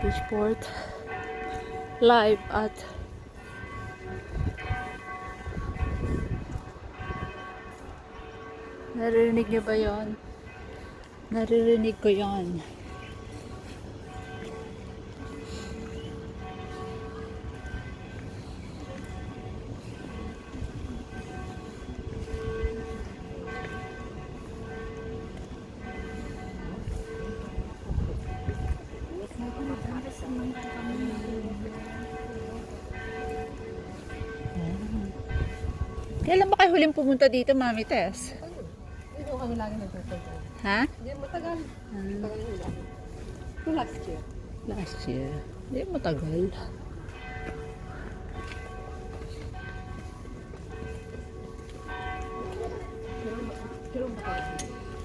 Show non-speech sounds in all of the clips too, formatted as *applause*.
Beachport. Live at Naririnig niyo ba yon? Naririnig ko yon. Kailan ba kayo huling pumunta dito, Mami Tess? Ito kami lagi nagpupunta. Ha? Hindi matagal. Matagal yung lagi. Ito last year. Last year. Hindi matagal. Matagal.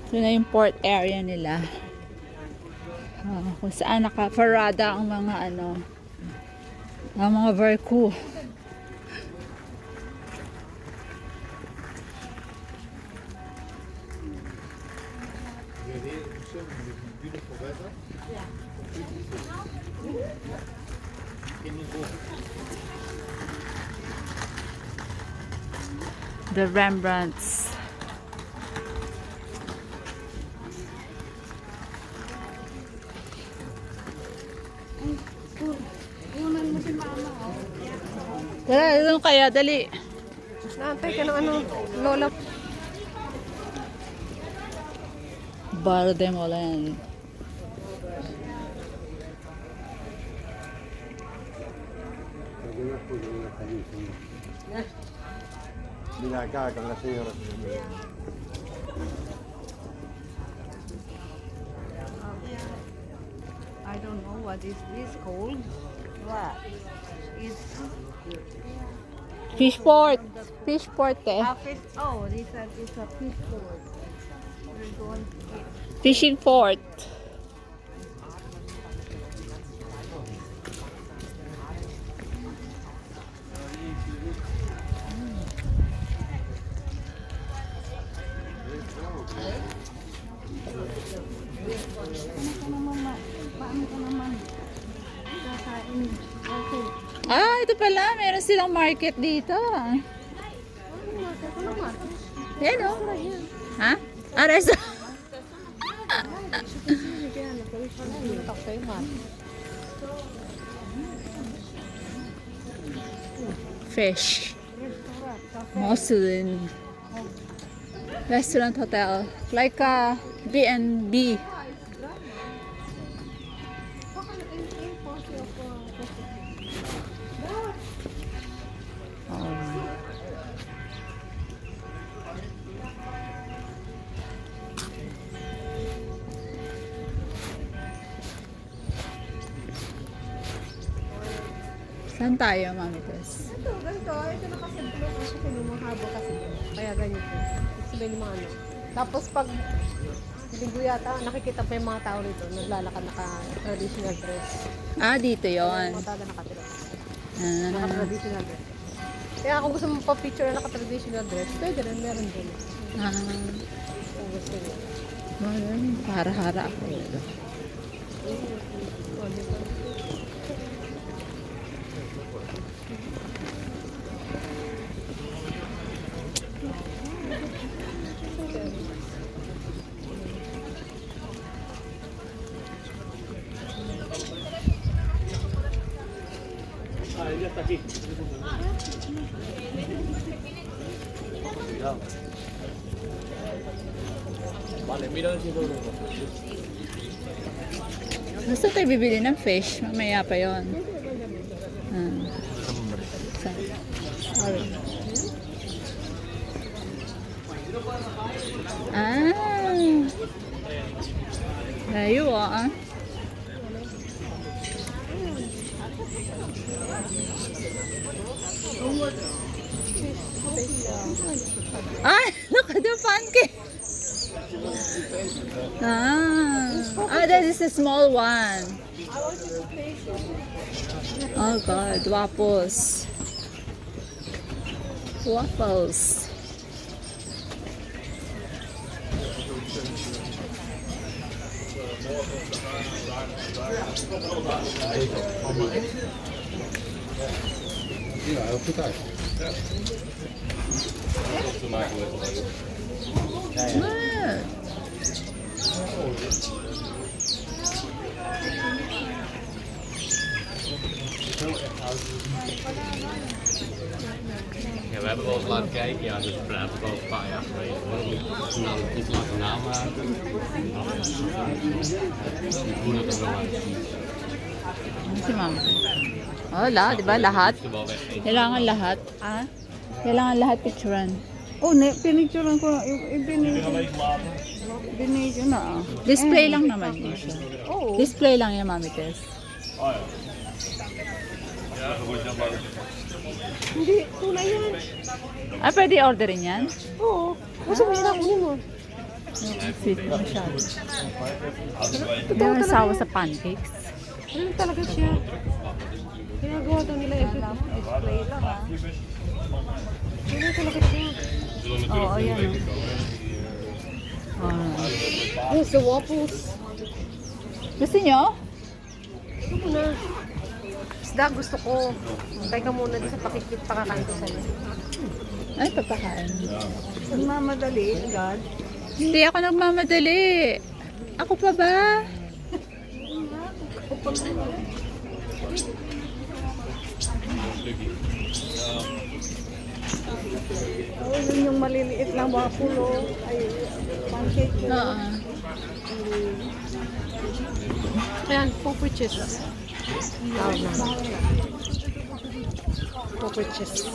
Ito na yung port area nila. Ah, kung saan nakaparada ang mga ano, ang mga barko. The Rembrandts. Tara, doon kaya, dali. Naantay ka ng ano, lola. Bar de Molen. Binagaga la señora. I don't know what is this called. What? It's Fishport. Fishport eh. a fish. Oh, this one is a fish board. We're going to get. Fishing port. Ah, ito pala. Meron silang market dito. Yan o. Ha? Ah, resto. Fish. Moslin. Restaurant hotel. Like a B&B. Saan tayo, Mami Tess? Ito, ganito. Ito na kasi tulog kasi lumahabo kasi. Kaya ganito. Sabihin yung mga ano. Tapos pag linggo yata, nakikita pa yung mga tao rito. Naglalakad naka-traditional dress. Ah, dito yon. Mga taga nakatira. Ah, Naka-traditional dress. Kaya kung gusto mo pa-picture na naka-traditional dress, pwede rin, meron din. ah, Kung gusto mo. Ayun, Hara-hara ako. O, di ba? Gusto tayo bibili ng fish. Mamaya pa yon. Ah. Sa- Sorry. Ah. Layo ah. Ah, *laughs* look at the pancake. Ah, ah, that is a small one. Oh God, waffles. Waffles. Mm. Ja, we hebben wel eens laten kijken, ja, dus we hebben wel een paar jaar geleden. En dan iets laten namaken. Hoe dat er wel uit Si ma'am. Wala, di ba? Lahat. Kailangan lahat. Ah? Kailangan lahat picturean. Oh, ne, pinicturean ko. Ibinidyo. Binidyo na ah. Display lang naman yun siya. Oo. Display lang yan, Mami Tess. Hindi, tunay yan. Ah, pwede orderin yan? Oo. Kasi may nakunin mo. Sweet mo masyado. Hindi mo nasawa sa pancakes. Ano talaga siya? Ginagawa daw nila every Display lang ah. Ano talaga siya? Oo, oh, yan. Oh. Oh, sa waffles. Gusto nyo? Ito mo na. Isda, gusto ko. Try ka muna din sa pakikip pakakain ko sa'yo. Ay, papakain. Nagmamadali, God. Hindi ako nagmamadali. Ako pa ba? Oh, yun yung maliliit lang waffle, oh. Ay, pancake. Oo. Ayan, puffer cheese. Tawag na. Puffer cheese.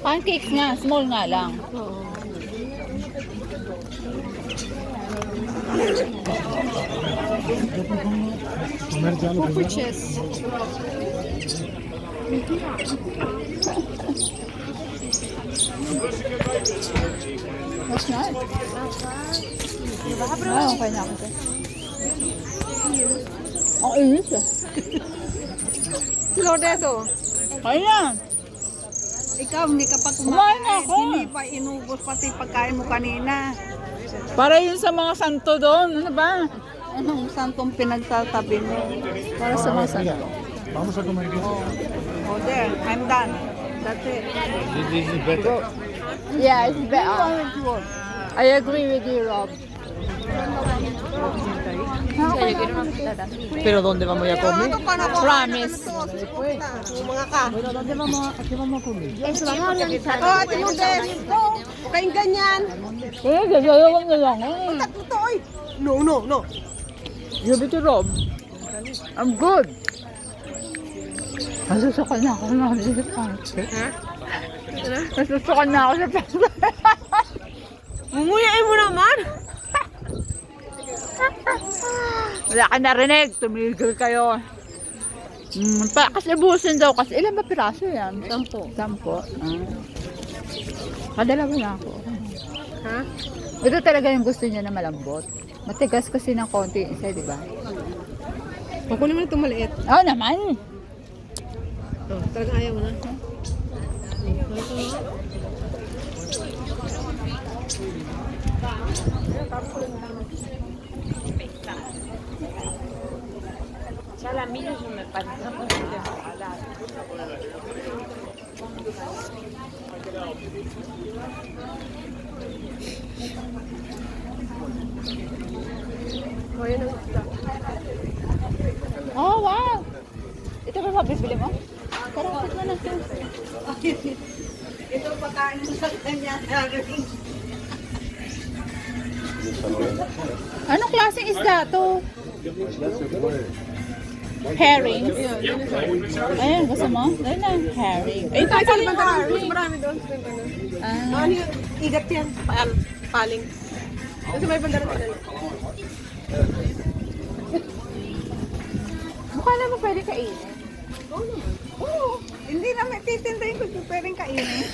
Pancakes nga, small nga lang. Oo. Puffer cheese. That's nice. Ah, okay na ako. Ang init eh. *laughs* Si Lourdes, oh. Kaya na. Ikaw, hindi ka pa Kumain ako. Hindi pa inubos pati pagkain mo kanina. Para yun sa mga santo doon. Ano ba? Anong santong pinagtatabi mo? Para sa mga santo. Vamos a comer Oh, there, I'm done. That's it. This is better. Yeah, it's better. I agree with you, Rob. ¿Pero dónde vamos a comer? Promise. Ka. ¿Dónde vamos a, ¿A qué vamos a comer? Oh, ate Lourdes. Oh, kain ganyan. Eh, gagawin na lang eh. Ito, oy. No, no, no. Give it to Rob. I'm good. Nasusukan na ako na sa pancake. Ha? Nasusukan na ako sa pancake. Mumuyain mo naman. Wala ka narinig. Tumigil kayo. Mm, pa, kasi busin daw. Kasi ilan ba piraso yan? Sampo. Sampo. Ah. Kadalawa na ako. Ha? Ito talaga yung gusto niya na malambot. Matigas kasi ng konti isa, di ba? Kukunin mo na itong maliit. Oo naman. Oh, talagang ayaw mo na. Oh, yan ang isda. Oh, wow. Ito ba mabibili mo? Tara, mo na ito. Ito pagkain sa kanya. Anong klaseng isda to? Herring. Ayan, gusto mo? Ayun na, herring. Ay, ito sa yung herring. marami doon. Ah, Ano yung igat yan? Pal, paling. Kasi may bandara dalawa. mukha naman pwede kainin. Oo. Hindi naman titindahin ko kung pwedeng kainin. *laughs*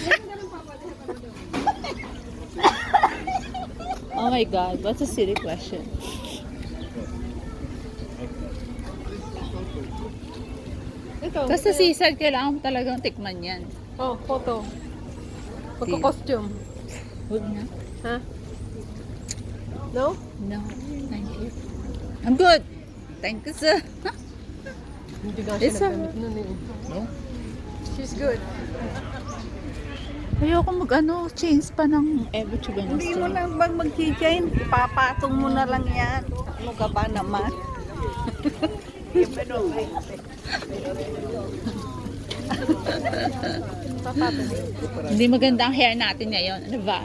Oh my God, what's a silly question? Ito. Tapos sa seaside, kailangan mo talagang tikman yan. Oh, photo. Pagka-costume. Huwag na. Ha? No? No, thank you. I'm good. Thank you, sir. *laughs* Hindi nga It's siya nagdamit nun eh. No? She's good. Ayoko mag ano, change pa ng Evo Chuganas. Hindi mo na bang mag-keychain? Papatong mo na lang yan. Ano ka ba naman? Hindi maganda ang hair natin ngayon. Ano ba?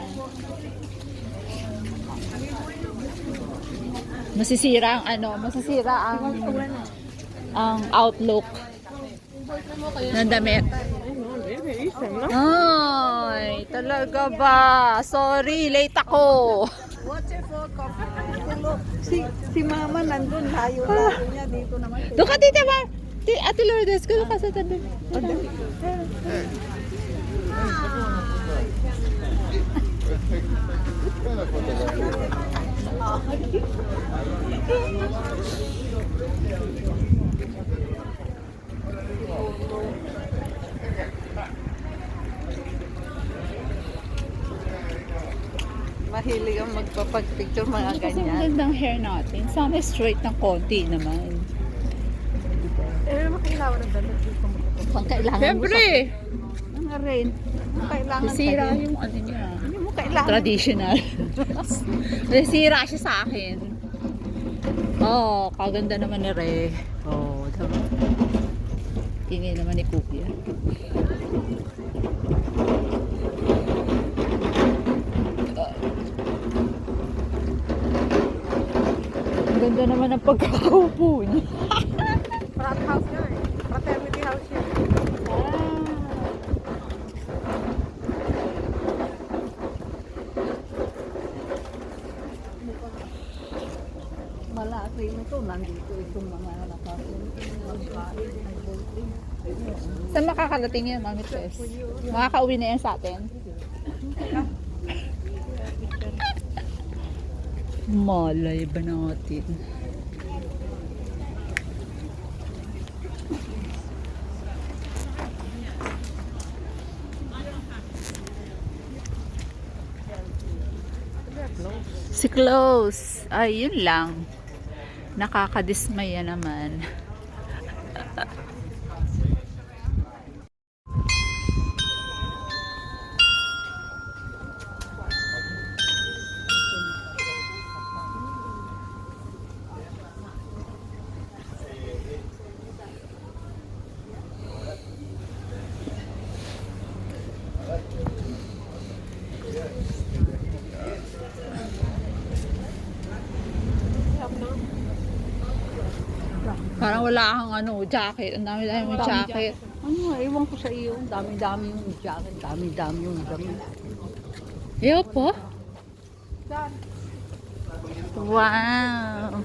Masisira ang ano, masisira ang ang outlook ng damit. Ay, talaga ba? Sorry, late ako. Si, si mama nandun, layo-layo niya dito naman. Doon ka, tita ba? Ti- Ate Lourdes, doon ka sa tabi. *laughs* Mahilig ang magpapag-picture mga Kasi ganyan. magandang hair natin. Sana straight ng konti naman. Eh, makailangan ng damit. Pang kailangan Siyempre, mo sa... Mga rin. Ang kailangan sisira sa'yo. yung ano niya. Hindi mo kailangan. Traditional. *laughs* Nasira siya sa akin. Oh, kaganda naman ni Re. Oh, diba? Tingin naman ni Cookie. ah. Ang ganda naman ng pagkakaupo niya. Frat house nga eh. Fraternity house yun. Malaki na to. Nandito itong mga nakakain. Saan makakarating yan, Mami Tess? Makakauwi na yan sa atin? Malay ba natin? Si Close. Ay, yun lang. Nakakadismaya naman. Parang wala akong ano, jacket. Ang dami-dami mong jacket. Ano, ewan ko sa iyo. Ang dami-dami yung jacket. Dami-dami yung dami. Iyo po. Wow.